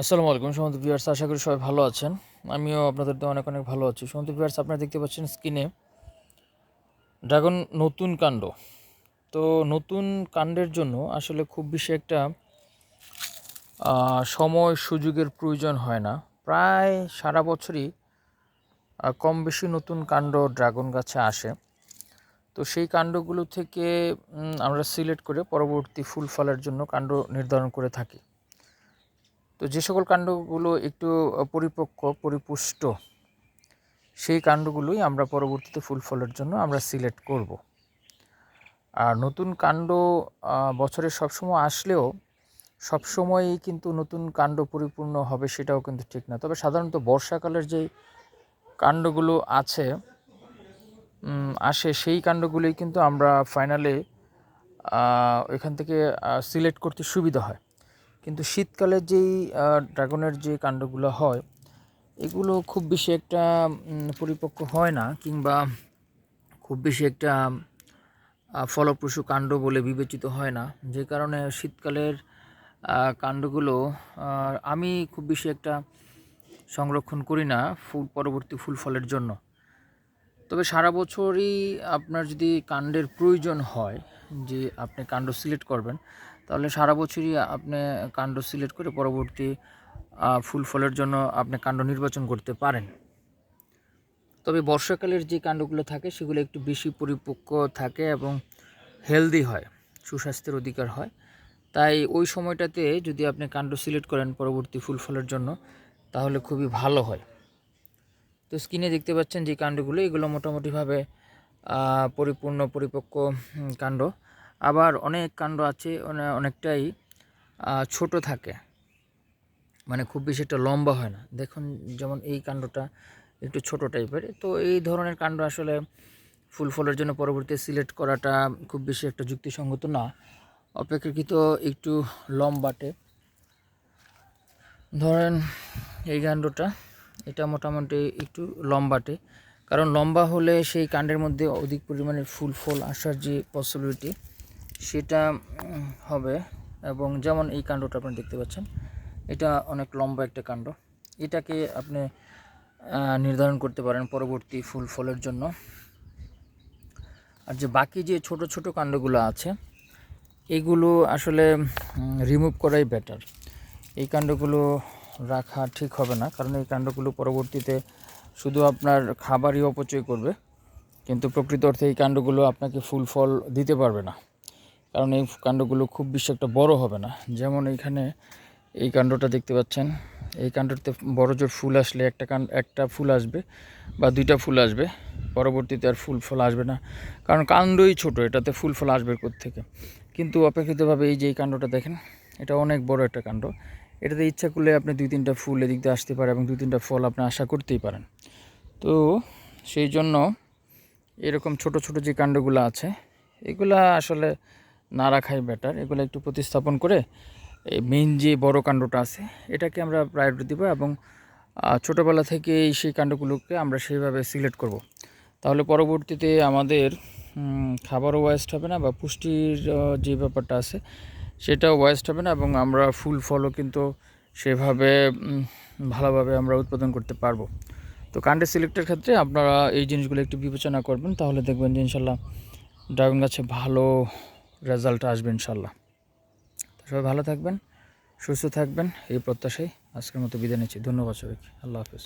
আসসালামু আলাইকুম সমন্ত ভিউয়ার্স, আশা করি সবাই ভালো আছেন। আমিও আপনাদের তো অনেক অনেক ভালো আছি। সমন্ত ভিউয়ার্স, আপনারা দেখতে পাচ্ছেন স্ক্রিনে ড্রাগন নতুন কাণ্ড। তো নতুন কাণ্ডের জন্য আসলে খুব বেশি একটা সময় সুযোগের প্রয়োজন হয় না। প্রায় সারা বছরই কম বেশি নতুন কাণ্ড ড্রাগন গাছে আসে। তো সেই কাণ্ডগুলো থেকে আমরা সিলেক্ট করে পরবর্তী ফুল ফলের জন্য কাণ্ড নির্ধারণ করে থাকি। তো যে সকল কাণ্ডগুলো একটু পরিপক্ক, পরিপুষ্ট, সেই কাণ্ডগুলোই আমরা পরবর্তীতে ফুল ফলের জন্য আমরা সিলেক্ট করব। আর নতুন কাণ্ড বছরে সবসময় আসলেও সবসময়ই কিন্তু নতুন কাণ্ড পরিপূর্ণ হবে সেটাও কিন্তু ঠিক না। তবে সাধারণত বর্ষাকালের যে কাণ্ডগুলো আছে আসে সেই কাণ্ডগুলোই কিন্তু আমরা ফাইনালে এখান থেকে সিলেক্ট করতে সুবিধা হয়। কিন্তু শীতকালে যেই ড্রাগনের যে কাণ্ডগুলো হয়, এগুলো খুব বেশি একটা পরিপক্ক হয় না কিংবা খুব বেশি একটা ফলপ্রসূ কাণ্ড বলে বিবেচিত হয় না। যে কারণে শীতকালের কাণ্ডগুলো আমি খুব বেশি একটা সংরক্ষণ করি না ফুল, পরবর্তী ফুল ফলের জন্য। তবে সারা বছরই আপনার যদি কাণ্ডের প্রয়োজন হয়, যে আপনি কাণ্ড সিলেক্ট করবেন তাহলে সারা বছরই আপনি কাণ্ড সিলেক্ট করে পরবর্তী ফুল ফলের জন্য আপনি কাণ্ড নির্বাচন করতে পারেন। তবে বর্ষাকালের যে কাণ্ডগুলো থাকে, সেগুলো একটু বেশি পরিপক্ক থাকে এবং হেলদি হয়, সুস্বাস্থ্যের অধিকার হয়। তাই ওই সময়টাতে যদি আপনি কাণ্ড সিলেক্ট করেন পরবর্তী ফুল ফলের জন্য, তাহলে খুবই ভালো হয়। তো স্ক্রিনে দেখতে পাচ্ছেন যে কাণ্ডগুলো, এগুলো মোটামুটিভাবে পরিপূর্ণ, পরিপক্ক কাণ্ড। আবার অনেক কাণ্ড আছে অনে- অনেকটাই ছোট থাকে। মানে খুব বেশি একটা লম্বা হয় না। দেখুন যেমন এই কাণ্ডটা একটু ছোট টাইপের। তো এই ধরনের কাণ্ড আসলে ফুল ফলের জন্য পরবর্তী সিলেক্ট করাটা খুব বেশি একটা যুক্তিসঙ্গত না। অপেক্ষাকৃত একটু লম্বাটে। ধরেন এই কাণ্ডটা, এটা মোটামুটি একটু লম্বাটে। কারণ লম্বা হলে সেই কাণ্ডের মধ্যে অধিক পরিমাণে ফুল ফল আসার যে পসিবিলিটি সেটা হবে। এবং যেমন এই কাণ্ডটা আপনি দেখতে পাচ্ছেন, এটা অনেক লম্বা একটা কাণ্ড। এটাকে আপনি নির্ধারণ করতে পারেন পরবর্তী ফুল ফলের জন্য। আর যে বাকি যে ছোট ছোট কাণ্ডগুলো আছে, এগুলো আসলে রিমুভ করাই বেটার এই কাণ্ডগুলো রাখা ঠিক হবে না, কারণ এই কাণ্ডগুলো পরবর্তীতে শুধু আপনার খাবারই অপচয় করবে, কিন্তু প্রকৃত অর্থে এই কাণ্ডগুলো আপনাকে ফুল ফল দিতে পারবে না। কারণ এই কাণ্ডগুলো খুব বেশি একটা বড় হবে না। যেমন এইখানে এই কাণ্ডটা দেখতে পাচ্ছেন। এই কাণ্ডতে বড় জোর ফুল আসলে একটা কাণ্ড একটা ফুল আসবে বা দুইটা ফুল আসবে। পরবর্তীতে আর ফুল ফল আসবে না। কারণ কাণ্ডই ছোট, এটাতে ফুল ফল আসবে থেকে কিন্তু অপেক্ষিতভাবে এই যে এই কাণ্ডটা দেখেন, এটা অনেক বড় একটা কাণ্ড। এটাতে ইচ্ছা করলে আপনি দুই তিনটা ফুল এদিক দিয়ে আসতে পারে এবং দুই তিনটা ফল আপনি আশা করতেই পারেন। তো সেই জন্য এরকম ছোট ছোট যে কাণ্ডগুলো আছে, এগুলা আসলে না রাখাই বেটার এগুলো একটু প্রতিস্থাপন করে এই মেইন যে বড় কাণ্ডটা আছে, এটাকে আমরা প্রায়োরিটি দেবো এবং ছোটোবেলা থেকে সেই কাণ্ডগুলোকে আমরা সেইভাবে সিলেক্ট করব। তাহলে পরবর্তীতে আমাদের খাবারও ওয়েস্ট হবে না বা পুষ্টির যে ব্যাপারটা আছে, সেটাও ওয়েস্ট হবে না এবং আমরা ফুল ফলও কিন্তু সেভাবে ভালোভাবে আমরা উৎপাদন করতে পারব তো কাণ্ডের সিলেক্টের ক্ষেত্রে আপনারা এই জিনিসগুলো একটু বিবেচনা করবেন, তাহলে দেখবেন যে ইনশাল্লাহ ড্রাগন গাছে ভালো রেজাল্ট আসবে ইনশাল্লাহ সবাই ভালো থাকবেন, সুস্থ থাকবেন, এই প্রত্যাশাই আজকের মতো বিদায় নিচ্ছি। ধন্যবাদ সবাইকে। আল্লাহ হাফেজ।